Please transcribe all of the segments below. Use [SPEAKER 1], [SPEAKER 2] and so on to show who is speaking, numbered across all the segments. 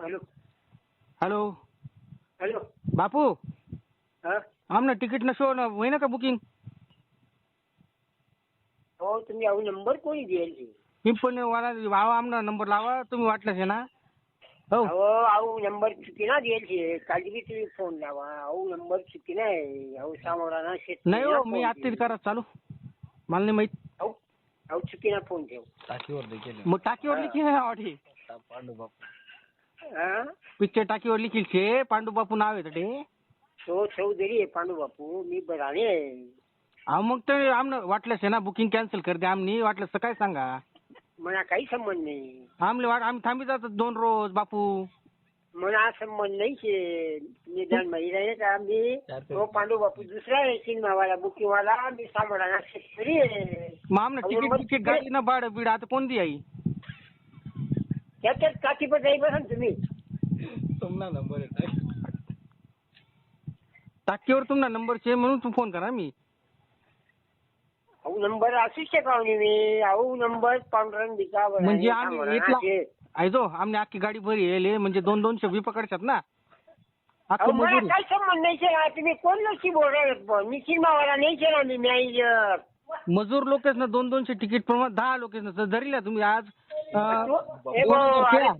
[SPEAKER 1] Hello.
[SPEAKER 2] Hello.
[SPEAKER 1] Hello.
[SPEAKER 2] बापू.
[SPEAKER 1] हा?
[SPEAKER 2] आमनं ticket न शो न होईना का बुकिंग?
[SPEAKER 1] हो तुम्ही अहो नंबर कोणी द्यायचे
[SPEAKER 2] पिंपळ वाला भावा आमना नंबर लावा तुम्ही वाटलंच आहे ना? हो.
[SPEAKER 1] अहो अहो नंबर चुकी ना द्यायचे काळजी बी तुम्ही फोन लावा. अहो नंबर चुकी नाही. अहो सामोरा ना शेतकरी
[SPEAKER 2] नाही
[SPEAKER 1] ना
[SPEAKER 2] हो मी आत्ताच. करा चालू. मला नाही माहीत.
[SPEAKER 1] अहो अहो चुकी ना फोन ठेव.
[SPEAKER 3] टाकीवर देखील
[SPEAKER 2] मग टाकीवर लिखील आहे ऑडी.
[SPEAKER 3] पांडू बापू.
[SPEAKER 1] हा
[SPEAKER 2] पिक्चर टाकीवर लिखील छे पांडू बापू नाव आहे ते
[SPEAKER 1] तो चौधरी आहे पांडू बापू मी बराणे आहे
[SPEAKER 2] अहो मग ते आमनं वाटलंच आहे ना बुकिंग कॅन्सल कर द्या आमनी वाटलं तर काय सांगा
[SPEAKER 1] मला काही संबंध नाही
[SPEAKER 2] आमले वाट आम्ही थांबी जातो दोन रोज बापू
[SPEAKER 1] मला संबंध नाही शे निदान माहीत आहे का मी तो पांडू बापू दुसरा आहे सिनेमावाला बुकिंगवाला मी सामोरा शेतकरी आहे
[SPEAKER 2] मग आमनं
[SPEAKER 1] अहो,
[SPEAKER 2] तिकीट
[SPEAKER 1] मग
[SPEAKER 2] तिकीट गाडी ना भाडं बीड आता कोणती आई
[SPEAKER 1] त्याच्यात काठी पण जाई बसा ना तुम्ही.
[SPEAKER 3] तुमना नंबर आहे
[SPEAKER 2] टाकीवर तुमचा नंबर छे म्हणून तू फोन करा मी.
[SPEAKER 1] अहो नंबर असू शकावनी मी. अहो नंबर पांढरंग बिका
[SPEAKER 2] म्हणजे आम्ही इथला ऐजो आमने अख्खी गाडी भरी येले म्हणजे दोन दोनशे बी पकडतात ना.
[SPEAKER 1] अहो
[SPEAKER 2] अख्खी
[SPEAKER 1] मला
[SPEAKER 2] मजुरी.
[SPEAKER 1] काय संबंध नाही शे तुम्ही कोण नशी बोलणार मी सिनेमावाला नाही शे ना मी मॅनेजर
[SPEAKER 2] मजूर लोकच ना दोन दोनशे तिकीट प्रमाण दहा लोक ना धरल्या तुम्ही आज.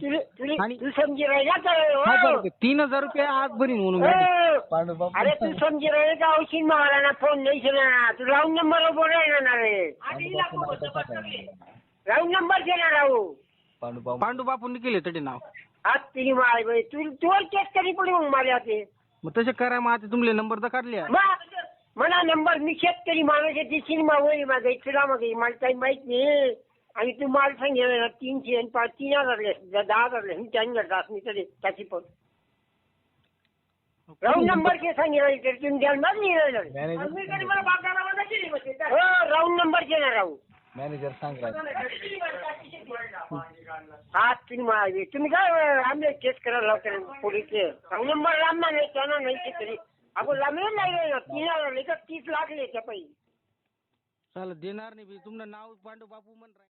[SPEAKER 1] तू समजी राहिला हो?
[SPEAKER 2] तीन हजार रुपये आज बरी म्हणून.
[SPEAKER 1] हो.
[SPEAKER 3] पांडू बापू
[SPEAKER 1] अरे तू समजी राहिले का सिनेमावाला ना फोन नाही ना तू राऊंड नंबर बोलायला ना रे.
[SPEAKER 3] पांडू
[SPEAKER 1] राऊंड नंबर शे ना राहू
[SPEAKER 3] पांडू बापू
[SPEAKER 2] पांडू बापूंनी केले तटे नाव.
[SPEAKER 1] आज तिने माय तू तू केस कधी पडी मग माझ्या ते
[SPEAKER 2] मग तसे करा मग आता तुमले नंबर तर काढले
[SPEAKER 1] मला नंबर मी शेतकरी माणूस आहे ती सिनेमा होईल माझा तुला मग मला काही माहीत नाही. आणि तू मला सांगेल ना तीनशे आणि पाच तीन हजार लेस, दहा हजार लेस, मी त्यांनी तास मी तरी त्याची पण. राऊंड नंबर के सांगेल तर तुम्ही द्याल नाही
[SPEAKER 3] मॅनेजर
[SPEAKER 1] हो राऊंड नंबर के ना राहू
[SPEAKER 3] मॅनेजर सांग.
[SPEAKER 1] हा तुम्ही मला तुम्ही काय आम्ही केस करायला लावता पोलीसचे राऊंड नंबर लांबणार नाही त्यांना नाही तरी. आपण लांबले नाही तीन हजार तीस लाख ले त्या पैसे
[SPEAKER 2] चाल देणार नाही. तुमनं नाव पांडू बापू म्हण राहील.